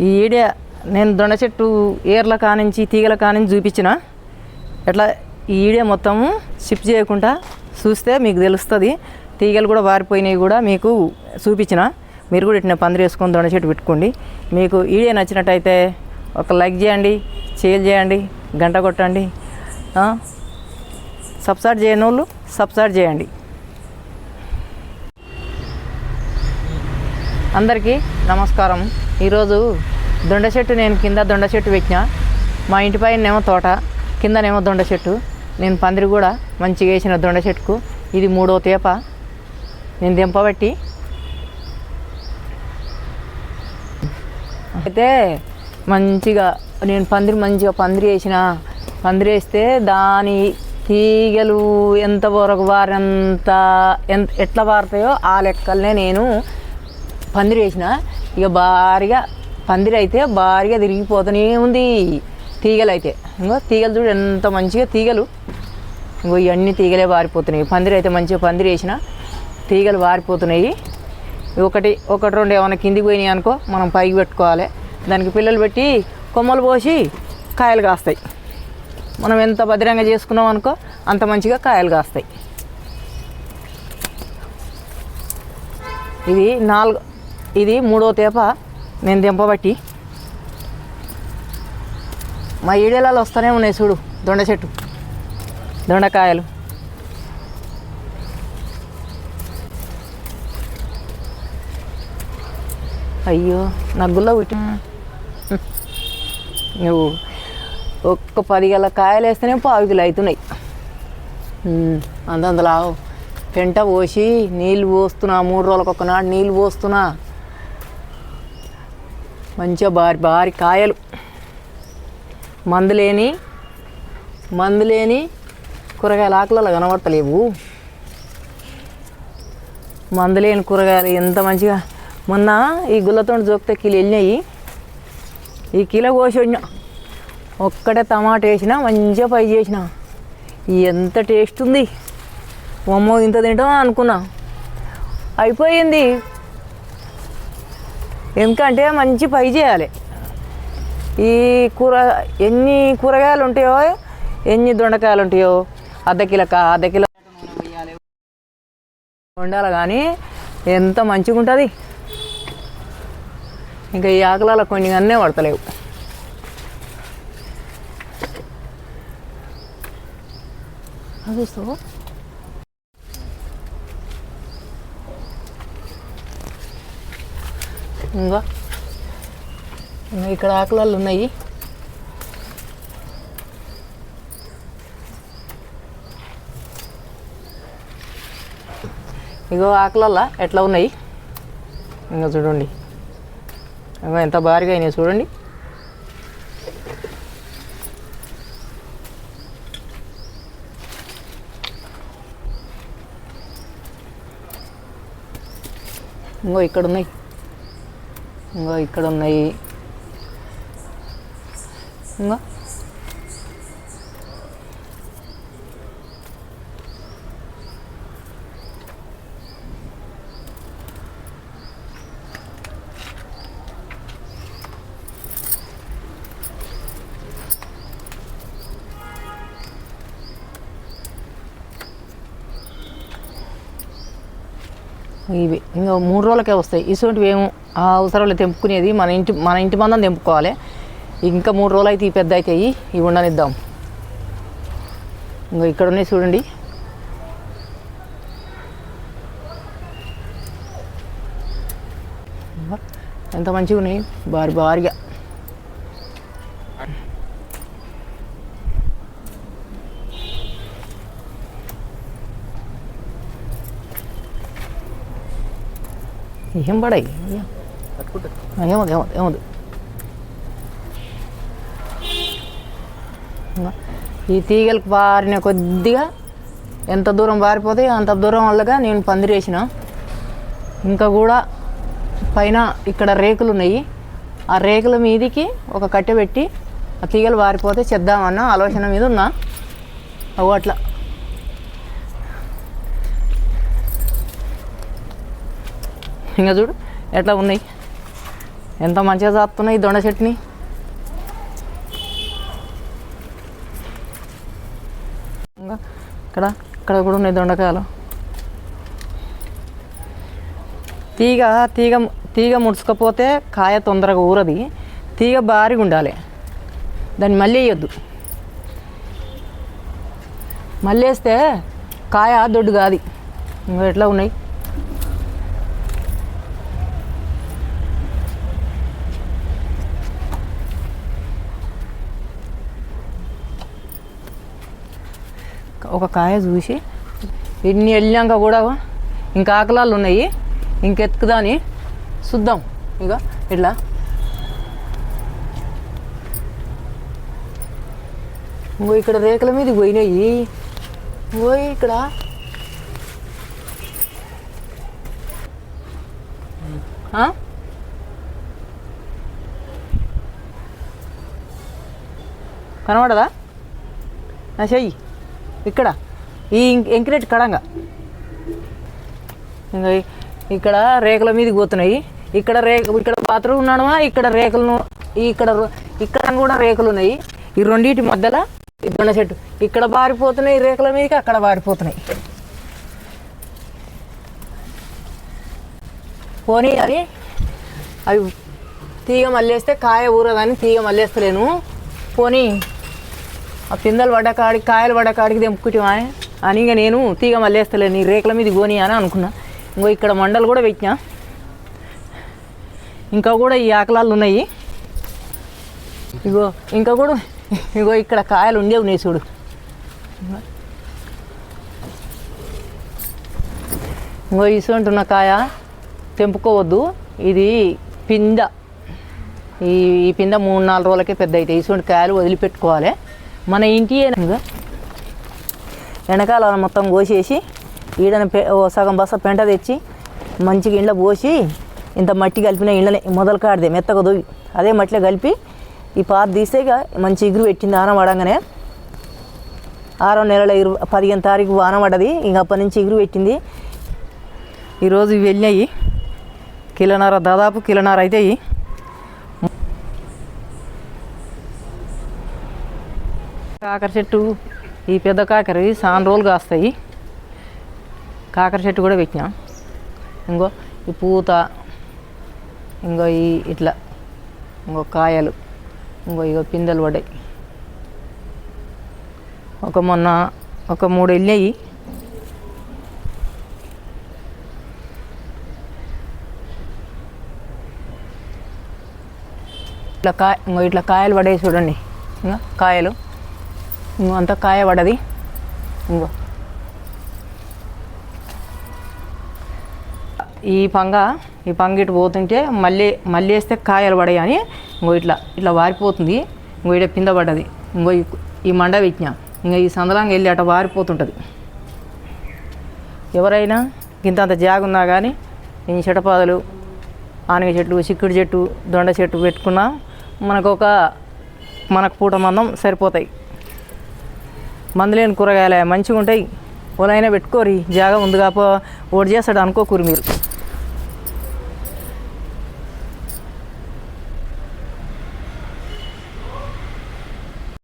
ఈ ఈడియా నేను దొండ చెట్టు ఏర్ల కానించి తీగల కానించి చూపించిన. ఎట్లా ఈ ఈడియా మొత్తము షిఫ్ట్ చేయకుండా చూస్తే మీకు తెలుస్తుంది. తీగలు కూడా వారిపోయినవి కూడా మీకు చూపించిన. మీరు కూడా ఇట్లా పందిరి వేసుకొని దొండ చెట్టు పెట్టుకోండి. మీకు ఈడియా నచ్చినట్టయితే ఒక లైక్ చేయండి చేల్ చేయండి గంట కొట్టండి ఆ, సబ్స్క్రైబ్ చేయని వాళ్ళు సబ్స్క్రైబ్ చేయండి. అందరికీ నమస్కారం. ఈరోజు దొండ చెట్టు నేను కింద దొండ చెట్టు పెట్టిన. మా ఇంటి పైనేమో తోట కిందనేమో దొండ చెట్టు. నేను పందిరి కూడా మంచిగా వేసిన దొండ చెట్టుకు. ఇది మూడో తేప. నేను దింపబట్టి అయితే మంచిగా నేను పందిరి మంచిగా పందిరి వేసిన. పందిరి వేస్తే దాని తీగలు ఎంత వరకు వారంత ఎంత ఎట్లా వారుతాయో ఆ లెక్కలనే నేను పందిరి వేసిన. ఇక భారీగా పందిరి అయితే భారీగా తిరిగిపోతూనే ఉంది. తీగలు అయితే ఇంకో తీగలు చూడు ఎంత మంచిగా తీగలు. ఇంకో ఇవన్నీ తీగలే వారిపోతున్నాయి. పందిరి అయితే మంచిగా పందిరి వేసిన తీగలు వారిపోతున్నాయి. ఒకటి ఒకటి రెండు ఏమైనా కిందికి పోయినాయి అనుకో మనం పైకి పెట్టుకోవాలి. దానికి పిల్లలు పెట్టి కొమ్మలు పోసి కాయలు కాస్తాయి. మనం ఎంత భద్రంగా చేసుకున్నాం అనుకో అంత మంచిగా కాయలు కాస్తాయి. ఇది నాలుగు ఇది మూడో తేప. నేను దింపబట్టి మా ఈడేలాలు వస్తూనే ఉన్నాయి చూడు దొండ చెట్టు. దొండకాయలు. అయ్యో నాకు పుట్టి నువ్వు ఒక్క పది గల కాయలు వేస్తేనే పావు అవుతున్నాయి. ఉమ్, అంతంతలా పెంట పోసి నీళ్ళు పోస్తున్నా మూడు రోజులకు ఒకనాడు నీళ్ళు పోస్తున్నా. మంచిగా భారీ భారీ కాయలు. మందు లేని మందు లేని కూరగాయల ఆకులలో కనబడతలేవు. మందు లేని కూరగాయలు ఎంత మంచిగా. మొన్న ఈ గుల్లతో జోకితే కిలో వెళ్ళినాయి ఈ కిలో కోసి వచ్చిన ఒక్కటే టమాటా వేసిన మంచిగా పై చేసిన. ఎంత టేస్ట్ ఉంది. అమ్మో ఇంత తింటాం అనుకున్నా. అయిపోయింది. ఎందుకంటే మంచి పై చేయాలి. ఈ కూర ఎన్ని కూరగాయలు ఉంటాయో ఎన్ని దొండకాయలు ఉంటాయో అర్ధ కిలో అర్ధ కిలో వండాలి కానీ ఎంత మంచిగా ఉంటుంది? ఇంకా ఈ ఆకలాల కొన్ని అన్నీ పడతలేవు. చూస్తావు? ఇంకా ఇంకా ఇక్కడ ఆకులలో ఉన్నాయి. ఇగో ఆకులల్లా ఎట్లా ఉన్నాయి? ఇంకా చూడండి. ఇంకా ఎంత భారీగా అయినాయి చూడండి. ఇంకో ఇక్కడ ఉన్నాయి. ఇంకా ఇక్కడ ఉన్నాయి ఇంకా? ఇవి ఇంకా మూడు రోజులకే వస్తాయి. ఇటువంటివి ఏమో ఆ అవసరాలు తెంపుకునేది మన ఇంటి మన ఇంటి మందం తెంపుకోవాలి. ఇంకా మూడు రోజులు అయితే ఈ పెద్ద అవుతాయి ఇవి ఉండనిద్దాం. ఇంకా ఇక్కడ ఉన్నాయి చూడండి. ఎంత మంచిగా ఉన్నాయి. భారీ భారీగా ఏం పడాయి? ఏమదు ఏమదు ఏమదు? ఈ తీగలకు పారిన కొద్దిగా ఎంత దూరం పారిపోతే అంత దూరం వల్లగా నేను పందిరేసిన ఇంకా కూడా పైన ఇక్కడ రేకులు ఉన్నాయి. ఆ రేకుల మీదికి ఒక కట్టె పెట్టి ఆ తీగలు పారిపోతే చేద్దామన్న ఆలోచన మీద ఉన్నా. అవు అట్లా. ఇంకా చూడు ఎట్లా ఉన్నాయి. ఎంత మంచిగా చాపుతున్నాయి ఈ దొండ చట్నీ ఇక్కడ ఇక్కడ కూడా ఉన్నాయి దొండకాయలు. తీగ తీగ తీగ ముడుచుకపోతే కాయ తొందరగా ఊరది. తీగ భారీగా ఉండాలి. దాన్ని మళ్ళీ వేయొద్దు. మళ్ళీ వేస్తే కాయ దొడ్డు కాదు ఇంకా ఎట్లా ఉన్నాయి? ఒక కాయ చూసి ఎన్ని వెళ్ళాక కూడా ఇంకా ఆకలాలు ఉన్నాయి. ఇంకెత్తుకుదాని చూద్దాం. ఇక ఇట్లా. ఇంకో ఇక్కడ రేకుల మీద పోయినాయి. ఇంకో ఇక్కడ. కనబడదా? నా చెయ్యి. ఇక్కడ. ఈ ఎంకిరెట్ కడంగా. ఇంకా ఇక్కడ రేకుల మీదకి పోతున్నాయి. ఇక్కడ రేక ఇక్కడ బాత్రూమ్ ఉన్నాడమా ఇక్కడ రేకులను ఇక్కడ ఇక్కడ కూడా రేకులు ఉన్నాయి. ఈ రెండింటి మధ్యలో ఈ దొండ చెట్టు. ఇక్కడ బారిపోతున్నాయి రేకుల మీదకి అక్కడ బారిపోతున్నాయి. పోనీ అని అవి తీగ మళ్ళేస్తే కాయ ఊరదని తీగ మళ్ళేస్తలేను. పోనీ ఆ పిందెలు పడ్డ కాయలు పడ్డ కాడికి అని ఇక నేను తీగ మళ్ళేస్తలే నీ రేకుల మీద గోని అని అనుకున్నా. ఇంకో ఇక్కడ మండలు కూడా పెట్టినా. ఇంకా కూడా ఈ ఆకలాలు ఉన్నాయి. ఇగో ఇంకా కూడా ఇగో ఇక్కడ కాయలు ఉండేవి ఉన్నాయి చూడు. ఇంకో ఇసుంటున్న కాయ తెంపుకోవద్దు. ఇది పింద. ఈ పింద మూడు నాలుగు రోజులకే పెద్ద అవుతాయి ఇసుంటి కాయలు వదిలిపెట్టుకోవాలి. మన ఇంటి వెనకాల మొత్తం కోసేసి ఈడని పె ఓ సగం బస్స పెంట తెచ్చి మంచిగా ఇండ్ల పోసి ఇంత మట్టి కలిపిన ఇండ్లనే మొదలు కాడితే మెత్తగా దొవి అదే మట్టిలో కలిపి ఈ పాత తీస్తే ఇక మంచి ఇగురు పెట్టింది ఆన పడంగానే ఆరో నెలల ఇరవై పదిహేను తారీఖు వాన పడ్డది. ఇంక అప్పటి నుంచి ఇగురు పెట్టింది. ఈరోజు ఇవి వెళ్ళినాయి. కిలోన్నర దాదాపు కిలోన్నర అవుతాయి కాకర చెట్టు ఈ పెద్ద కాకర సాన్ రోజులు కాస్తాయి. కాకర చెట్టు కూడా పెట్టినాం. ఇంకో ఈ పూత ఇంకో ఈ ఇట్లా ఇంకో కాయలు ఇంకో ఇగో పిందెలు పడ్డాయి. ఒక మొన్న ఒక మూడు వెళ్ళాయి ఇట్లా కాయ ఇంకో ఇట్లా కాయలు పడేవి చూడండి. ఇంకా కాయలు. ఇంకో అంత కాయ పడది ఇంకో ఈ పంగ ఈ పంగ ఇటు పోతుంటే మళ్ళీ మళ్ళీ వేస్తే కాయలు పడాయి అని ఇంకో ఇట్లా ఇట్లా వారిపోతుంది. ఇంకో ఇట పింద పడ్డది. ఇంకో ఈ- మండ పెట్టినా. ఇంకా ఈ సందలంగా వెళ్ళి అట వారిపోతుంటుంది. ఎవరైనా ఇంత అంత ఉన్నా కానీ ఈ చెటపాదలు ఆనగ చెట్టు చిక్కుడు చెట్టు దొండ చెట్టు పెట్టుకున్నా మనకు ఒక మనకు పూట మందం సరిపోతాయి. మందులేని కూరగాయలు మంచిగా ఉంటాయి ఓలైనా పెట్టుకోరి జాగా ఉంది కాపో ఓడి చేస్తాడు అనుకోకూరు మీరు.